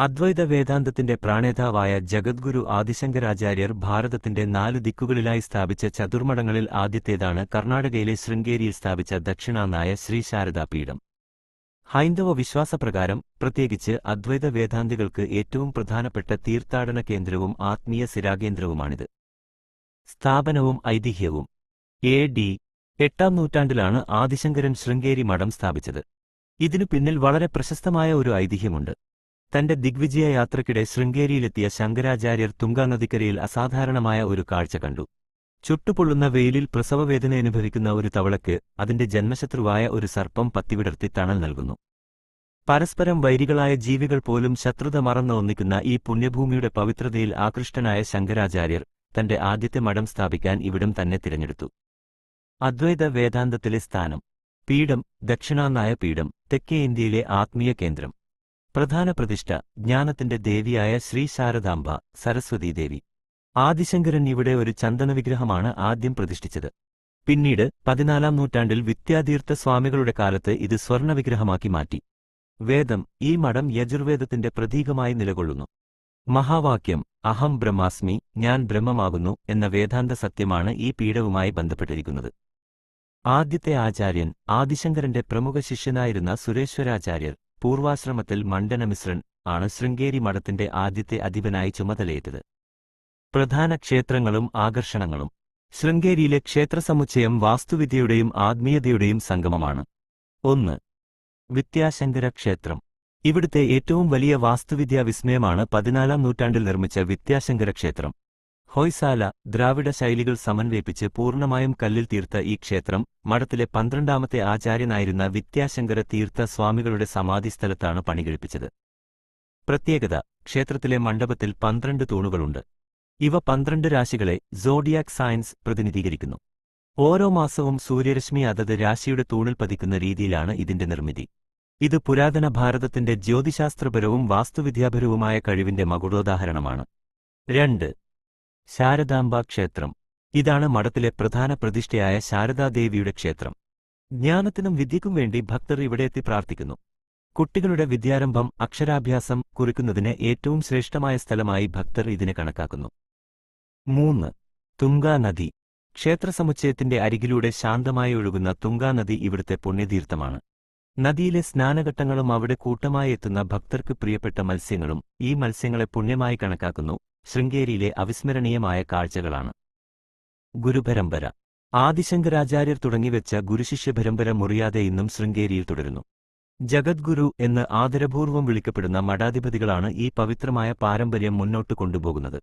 അദ്വൈത വേദാന്തത്തിന്റെ പ്രാണേതാവായ ജഗദ്ഗുരു ആദിശങ്കരാചാര്യർ ഭാരതത്തിന്റെ നാല് ദിക്കുകളിലായി സ്ഥാപിച്ച ചതുർമടങ്ങളിൽ ആദ്യത്തേതാണ് കർണാടകയിലെ ശൃംഗേരിയിൽ സ്ഥാപിച്ച ദക്ഷിണാനായ ശ്രീ ശാരദാപീഠം. ഹൈന്ദവ വിശ്വാസപ്രകാരം പ്രത്യേകിച്ച് അദ്വൈത വേദാന്തികൾക്ക് ഏറ്റവും പ്രധാനപ്പെട്ട തീർത്ഥാടന കേന്ദ്രവും ആത്മീയ സ്ഥിരാകേന്ദ്രവുമാണിത്. സ്ഥാപനവും ഐതിഹ്യവും. എ ഡി എട്ടാം നൂറ്റാണ്ടിലാണ് ആദിശങ്കരൻ ശൃംഗേരി മഠം സ്ഥാപിച്ചത്. ഇതിനു പിന്നിൽ വളരെ പ്രശസ്തമായ ഒരു ഐതിഹ്യമുണ്ട്. തന്റെ ദിഗ്വിജയ യാത്രയ്ക്കിടെ ശൃംഗേരിയിലെത്തിയ ശങ്കരാചാര്യർ തുംഗാനദിക്കരയിൽ അസാധാരണമായ ഒരു കാഴ്ച കണ്ടു. ചുട്ടുപൊള്ളുന്ന വെയിലിൽ പ്രസവവേദന അനുഭവിക്കുന്ന ഒരു തവളക്ക് അതിന്റെ ജന്മശത്രുവായ ഒരു സർപ്പം പത്തിവിടർത്തി തണൽ നൽകുന്നു. പരസ്പരം വൈരികളായ ജീവികൾ പോലും ശത്രുത മറന്ന് ഒന്നിക്കുന്ന ഈ പുണ്യഭൂമിയുടെ പവിത്രതയിൽ ആകൃഷ്ടനായ ശങ്കരാചാര്യർ തന്റെ ആദ്യത്തെ മഠം സ്ഥാപിക്കാൻ ഇവിടം തന്നെ തിരഞ്ഞെടുത്തു. അദ്വൈത വേദാന്തത്തിലെ സ്ഥാനം. പീഠം ദക്ഷിണാനായ പീഠം തെക്കേ ഇന്ത്യയിലെ ആത്മീയ കേന്ദ്രം. പ്രധാന പ്രതിഷ്ഠ ജ്ഞാനത്തിന്റെ ദേവിയായ ശ്രീ ശാരദാംബ സരസ്വതീ ദേവി. ആദിശങ്കരൻ ഇവിടെ ഒരു ചന്ദനവിഗ്രഹമാണ് ആദ്യം പ്രതിഷ്ഠിച്ചത്. പിന്നീട് പതിനാലാം നൂറ്റാണ്ടിൽ വിദ്യാതീർത്ഥ സ്വാമികളുടെ കാലത്ത് ഇത് സ്വർണവിഗ്രഹമാക്കി മാറ്റി. വേദം ഈ മഠം യജുർവേദത്തിന്റെ പ്രതീകമായി നിലകൊള്ളുന്നു. മഹാവാക്യം അഹം ബ്രഹ്മാസ്മി ഞാൻ ബ്രഹ്മമാകുന്നു എന്ന വേദാന്ത സത്യമാണ് ഈ പീഠവുമായി ബന്ധപ്പെട്ടിരിക്കുന്നത്. ആദ്യത്തെ ആചാര്യൻ ആദിശങ്കരന്റെ പ്രമുഖ ശിഷ്യനായിരുന്ന സുരേശ്വരാചാര്യർ പൂർവാശ്രമത്തിൽ മണ്ഡനമിശ്രൻ ആണ് ശൃംഗേരി മഠത്തിന്റെ ആദ്യത്തെ അധിപനായി ചുമതലയേറ്റത്. പ്രധാന ക്ഷേത്രങ്ങളും ആകർഷണങ്ങളും ശൃംഗേരിയിലെ ക്ഷേത്രസമുച്ചയം വാസ്തുവിദ്യയുടെയും ആത്മീയതയുടെയും സംഗമമാണ്. ഒന്ന്. വിദ്യാശങ്കര ക്ഷേത്രം. ഇവിടുത്തെ ഏറ്റവും വലിയ വാസ്തുവിദ്യാ വിസ്മയമാണ് പതിനാലാം നൂറ്റാണ്ടിൽ നിർമ്മിച്ച വിദ്യാശങ്കര ക്ഷേത്രം. ഹൊയ്സാല ദ്രാവിഡ ശൈലികൾ സമന്വയിപ്പിച്ച് പൂർണമായും കല്ലിൽ തീർത്ത ഈ ക്ഷേത്രം മഠത്തിലെ പന്ത്രണ്ടാമത്തെ ആചാര്യനായിരുന്ന വിദ്യാശങ്കര തീർത്ഥ സ്വാമികളുടെ സമാധിസ്ഥലത്താണ് പണികഴിപ്പിച്ചത്. പ്രത്യേകത ക്ഷേത്രത്തിലെ മണ്ഡപത്തിൽ പന്ത്രണ്ട് തൂണുകളുണ്ട്. ഇവ പന്ത്രണ്ട് രാശികളെ സോഡിയാക് സയൻസ് പ്രതിനിധീകരിക്കുന്നു. ഓരോ മാസവും സൂര്യരശ്മി അതത് രാശിയുടെ തൂണിൽ പതിക്കുന്ന രീതിയിലാണ് ഇതിന്റെ നിർമ്മിതി. ഇത് പുരാതന ഭാരതത്തിന്റെ ജ്യോതിശാസ്ത്രപരവും വാസ്തുവിദ്യാപരവുമായ കഴിവിന്റെ മകുടോദാഹരണമാണ്. രണ്ട് ശാരദാംബ ക്ഷേത്രം. ഇതാണ് മഠത്തിലെ പ്രധാന പ്രതിഷ്ഠയായ ശാരദാദേവിയുടെ ക്ഷേത്രം. ജ്ഞാനത്തിനും വിദ്യയ്ക്കും വേണ്ടി ഭക്തർ ഇവിടെ എത്തി പ്രാർത്ഥിക്കുന്നു. കുട്ടികളുടെ വിദ്യാരംഭം അക്ഷരാഭ്യാസം കുറിക്കുന്നതിന് ഏറ്റവും ശ്രേഷ്ഠമായ സ്ഥലമായി ഭക്തർ ഇതിനെ കണക്കാക്കുന്നു. മൂന്ന്. തുങ്കാ നദി. ക്ഷേത്രസമുച്ചയത്തിന്റെ അരികിലൂടെ ശാന്തമായി ഒഴുകുന്ന തുങ്കാ നദി ഇവിടുത്തെ പുണ്യതീർത്ഥമാണ്. നദിയിലെ സ്നാനഘട്ടങ്ങളും അവിടെ കൂട്ടമായി എത്തുന്ന ഭക്തർക്ക് പ്രിയപ്പെട്ട മത്സ്യങ്ങളും ഈ മത്സ്യങ്ങളെ പുണ്യമായി കണക്കാക്കുന്നു. ശൃംഗേരിയിലെ അവിസ്മരണീയമായ കാഴ്ചകളാണ്. ഗുരുപരമ്പര. ആദിശങ്കരാചാര്യർ തുടങ്ങിവെച്ച ഗുരുശിഷ്യ പരമ്പര മുറിയാതെ ഇന്നും ശൃംഗേരിയിൽ തുടരുന്നു. ജഗദ്ഗുരു എന്ന് ആദരപൂർവം വിളിക്കപ്പെടുന്ന മഠാധിപതികളാണ് ഈ പവിത്രമായ പാരമ്പര്യം മുന്നോട്ട് കൊണ്ടുപോകുന്നത്.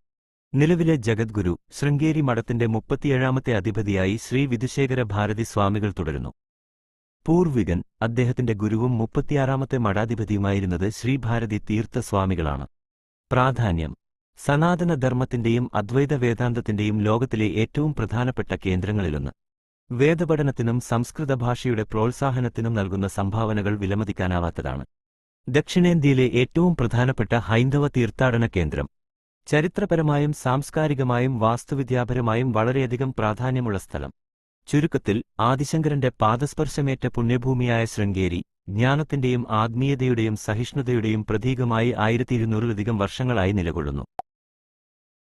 നിലവിലെ ജഗദ്ഗുരു ശൃംഗേരി മഠത്തിന്റെ മുപ്പത്തിയേഴാമത്തെ അധിപതിയായി ശ്രീ വിധുശേഖര ഭാരതി സ്വാമികൾ തുടരുന്നു. പൂർവികൻ അദ്ദേഹത്തിന്റെ ഗുരുവും മുപ്പത്തിയാറാമത്തെ മഠാധിപതിയുമായിരുന്നത് ശ്രീഭാരതി തീർത്ഥ സ്വാമികളാണ് പ്രാധാന്യം. സനാതനധർമ്മത്തിന്റെയും അദ്വൈത വേദാന്തത്തിന്റെയും ലോകത്തിലെ ഏറ്റവും പ്രധാനപ്പെട്ട കേന്ദ്രങ്ങളിലൊന്ന്. വേദപഠനത്തിനും സംസ്കൃത ഭാഷയുടെ പ്രോത്സാഹനത്തിനും നൽകുന്ന സംഭാവനകൾ വിലമതിക്കാനാവാത്തതാണ്. ദക്ഷിണേന്ത്യയിലെ ഏറ്റവും പ്രധാനപ്പെട്ട ഹൈന്ദവ തീർത്ഥാടന കേന്ദ്രം. ചരിത്രപരമായും സാംസ്കാരികമായും വാസ്തുവിദ്യാപരമായും വളരെയധികം പ്രാധാന്യമുള്ള സ്ഥലം. ചുരുക്കത്തിൽ ആദിശങ്കരന്റെ പാദസ്പർശമേറ്റ പുണ്യഭൂമിയായ ശൃംഗേരി ജ്ഞാനത്തിന്റെയും ആത്മീയതയുടെയും സഹിഷ്ണുതയുടെയും പ്രതീകമായി ആയിരത്തി ഇരുന്നൂറിലധികം വർഷങ്ങളായി നിലകൊള്ളുന്നു.